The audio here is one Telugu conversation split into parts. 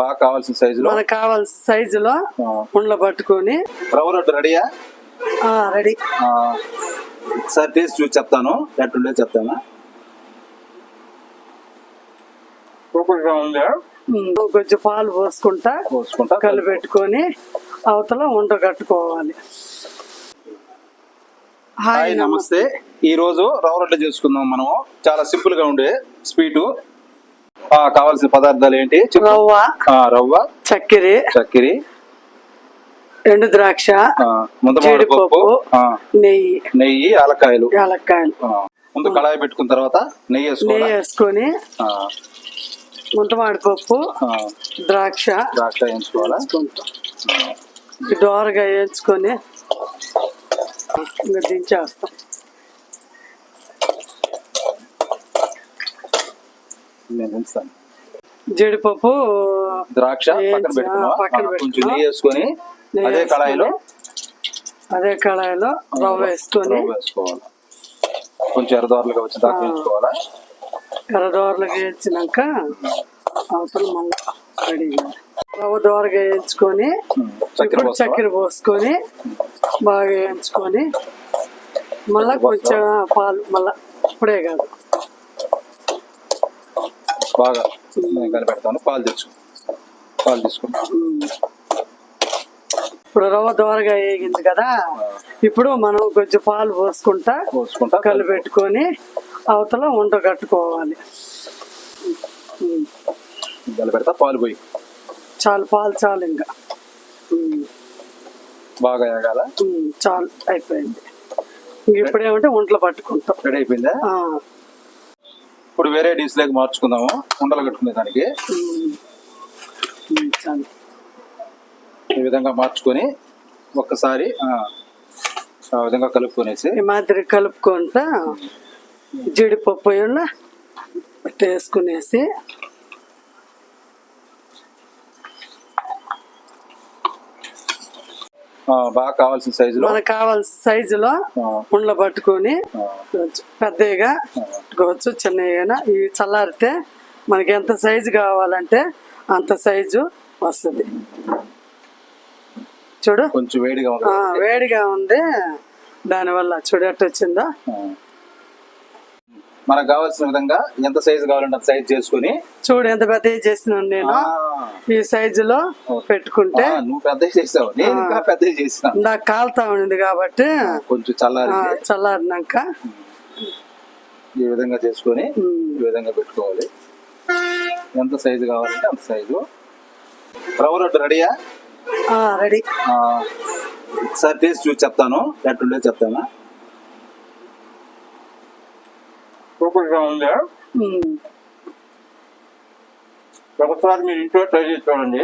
బాగా కావాల్సిన సైజులో? మనకు కావాల్సిన సైజులో ఉండలు పట్టుకొని రవ్వ రొట్టె రెడీయా? రెడీ. ఒకసారి టేస్ట్ చూసి చెప్తాను. ఎట్టుండే చెప్తాను. సూపర్గా ఉంది ఉమ్, కొంచెం పాలు పోసుకుంటా పోసుకుంటా కలిపెట్టుకొని అవతల ఉండ కట్టుకోవాలి. హాయ్ నమస్తే. ఈ రోజు రవ్వ రొట్టె చేసుకుందాం మనము. చాలా సింపుల్గా ఉండే స్వీటు. కావాల్సిన పదార్థాలు ఏంటి. రవ్వ. రవ్వ. చక్కెర. చక్కెర. ఎండు ద్రాక్ష. జీడిపప్పు. నెయ్యి. నెయ్యి ఆలకాయలు యాలక్కాయలు. ముందు కళాయి పెట్టుకున్న తర్వాత నెయ్యి నెయ్యి వేసుకొని ఆ, ముంతమాడి పప్పు ఆ, ద్రాక్ష. ద్రాక్ష వేయించుకోవాలా? దోరగా వేయించుకొని దించేస్తాం. నేను వేస్తాను. జీడిపప్పు ద్రాక్ష పక్కన కొంచెం. నెయ్యి వేసుకొని అదే కళాయిలో అదే కళాయిలో రవ్వ వేసుకొని. వేసుకోవాలి? కొంచెం ఎర్రదోరలుగా వచ్చి దాకా వేయించుకోవాలా? ఎర్రదోరలుగా వేయించినాక అవతల మళ్ళీ రెడీగా రవ్వ దోరగా వేయించుకొని ఇప్పుడు. చక్కెర పోసుకొని బాగా వేయించుకొని మళ్ళా కొంచెం పాలు మళ్ళా ఇప్పుడే కాదు. బాగా నేను కలిపెడతాను పాలు తెచ్చు. పాలు తీసుకుంటా ఇప్పుడు రవ్వ దోరగా వేగింది కదా? ఇప్పుడు మనం కొంచెం పాలు పోసుకుంటా పోసుకుంటా కలిపెట్టుకొని అవతల ఉండ కట్టుకోవాలి. కలిపెడతా పాలు పోయి. చాలు పాలు చాలు ఇంకా. బాగా ఉమ్, చాలు అయిపోయింది. ఇంక ఇప్పుడేమంటే ఒంట్లో పట్టుకుంటాం. రెడీ అయిపోయిందా? ఇప్పుడు వేరే డిష్ లేక మార్చుకుందాము? ఉండలు కట్టుకునే దానికి? ఈ విధంగా మార్చుకొని ఒక్కసారి ఆ, విధంగా కలుపుకొనేసి ఈ మాదిరి కలుపుకుంటా జీడిపప్పు ఉన్న వేసుకునేసి బాగా కావాల్సిన సైజులో? మనకు కావాల్సిన సైజులో ఉండలు పట్టుకొని పెద్దగా పెట్టుకోవచ్చు చిన్నగా ఈ చల్లారితే మనకి ఎంత సైజు కావాలంటే అంత సైజు వస్తుంది. చూడు. కొంచెం వేడిగా ఉంది. వేడిగా ఉంది. దానివల్ల చూడు ఎట్ట వచ్చిందో. మనకు కావాల్సిన విధంగా ఎంత సైజు కావాలంటే అంత సైజు చేసుకొని చూడు ఎంత పెద్దగా చేసినాను నేను. ఈ సైజులో పెట్టుకుంటే ఆ, నువ్వు పెద్దగా చేసావు. నేను ఇంకా పెద్దగా చేసిన. ఇందాక కాలుతా ఉండింది కాబట్టి కొంచెం చల్లారి చల్లారినాక. ఈ విధంగా చేసుకొని ఈ విధంగా పెట్టుకోవాలి. ఎంత సైజు కావాలంటే అంత సైజు రవ్వ రొట్టె రెడీయా? రెడీ. ఒకసారి టేస్ట్ చూసి చెప్తాను. ఎట్టుండే చెప్తాను? ఉంది? ఉమ్, ఒకసారి మీరు ఇంట్లో ట్రై చేసి చూడండి.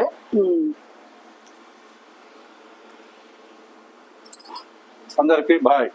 అందరికీ బాయ్.